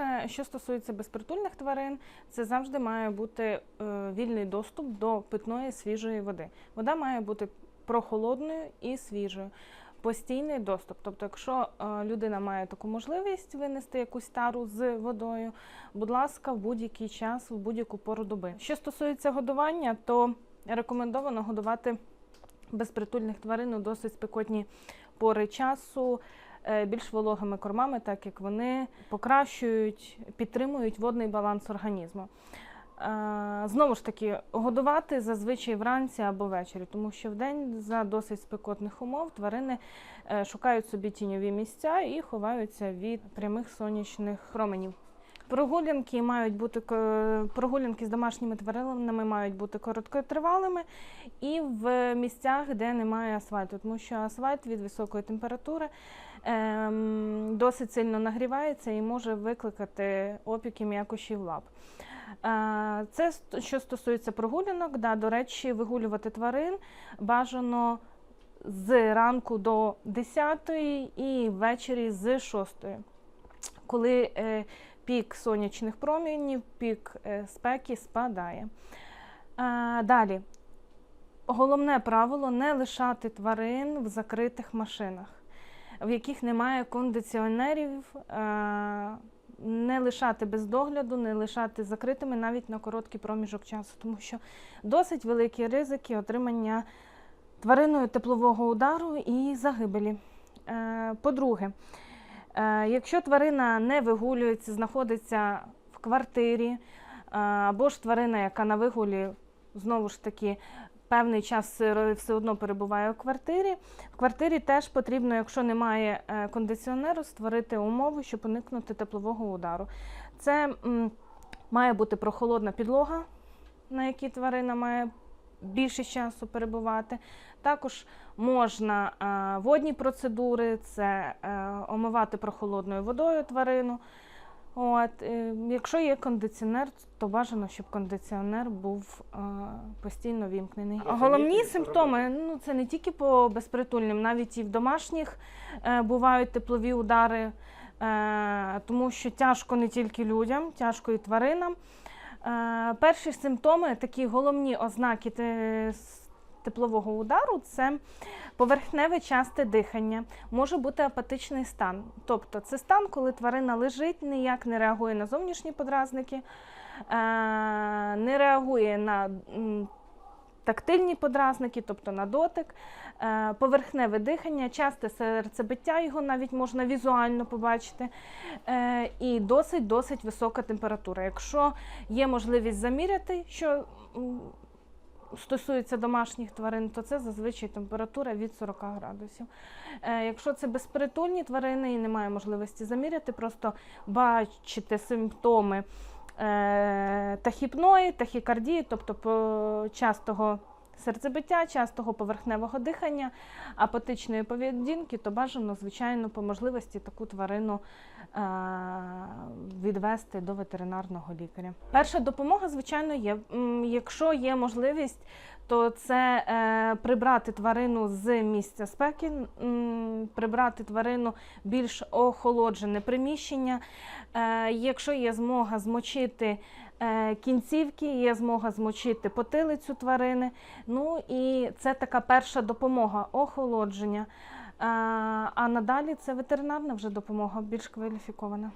По-перше, що стосується безпритульних тварин, це завжди має бути е, вільний доступ до питної свіжої води. Вода має бути прохолодною і свіжою. Постійний доступ. Тобто, якщо е, людина має таку можливість винести якусь тару з водою, будь ласка, в будь-який час, в будь-яку пору доби. Що стосується годування, то рекомендовано годувати безпритульних тварин у досить спекотні пори часу більш вологими кормами, так як вони покращують, підтримують водний баланс організму. Е, Знову ж таки, годувати зазвичай вранці або ввечері, тому що вдень за досить спекотних умов тварини е, шукають собі тіньові місця і ховаються від прямих сонячних променів. Прогулянки мають бути прогулянки з домашніми тваринами мають бути короткотривалими і в місцях, де немає асфальту, тому що асфальт від високої температури ем, досить сильно нагрівається і може викликати опіки м'якощів лап. Е, Це що стосується прогулянок. Да, до речі, вигулювати тварин бажано з ранку до 10 і ввечері з 6. Коли е, пік сонячних промінів, пік е, спеки спадає. Далі. Головне правило не лишати тварин в закритих машинах, в яких немає кондиціонерів, е, не лишати без догляду, не лишати закритими навіть на короткий проміжок часу, тому що досить великі ризики отримання твариною теплового удару і загибелі. Е, По-друге, Якщо тварина не вигулюється, знаходиться в квартирі, е, або ж тварина, яка на вигулі знову ж таки певний час все одно перебуває у квартирі. В квартирі теж потрібно, якщо немає е, кондиціонеру, створити умови, щоб уникнути теплового удару. Це має бути прохолодна підлога, на якій тварина має більше часу перебувати. Також можна е, водні процедури, це е, омивати прохолодною водою тварину. От, е, якщо є кондиціонер, то бажано, щоб кондиціонер був е, постійно вімкнений. А Головні симптоми ну, це не тільки по безпритульним, навіть і в домашніх е, бувають теплові удари, е, тому що тяжко не тільки людям, тяжко і тваринам. Е, перші симптоми, такі головні ознаки теплового удару це поверхневе часте дихання, може бути апатичний стан. Тобто це стан, коли тварина лежить, ніяк не реагує на зовнішні подразники, е, не реагує на тактильні подразники, тобто на дотик, е, поверхневе дихання, часте серцебиття, його навіть можна візуально побачити, е, і досить-досить висока температура. Якщо є можливість заміряти, що стосується домашніх тварин, то це зазвичай температура від 40 градусів. Е, Якщо це безпритульні тварини і немає можливості заміряти, просто бачите симптоми тахіпної, тахікардії, тобто частого серцебиття, частого поверхневого дихання, апатичної поведінки, то бажано, звичайно, по можливості таку тварину е, відвести до ветеринарного лікаря. Перша допомога, звичайно, є. Якщо є можливість, то це е, прибрати тварину з місця спеки, прибрати тварину більш охолоджене приміщення. Е, якщо є змога змочити е, кінцівки, є змога змочити потилицю тварини. Ну і це така перша допомога охолодження. А надалі це ветеринарна вже допомога, більш кваліфікована.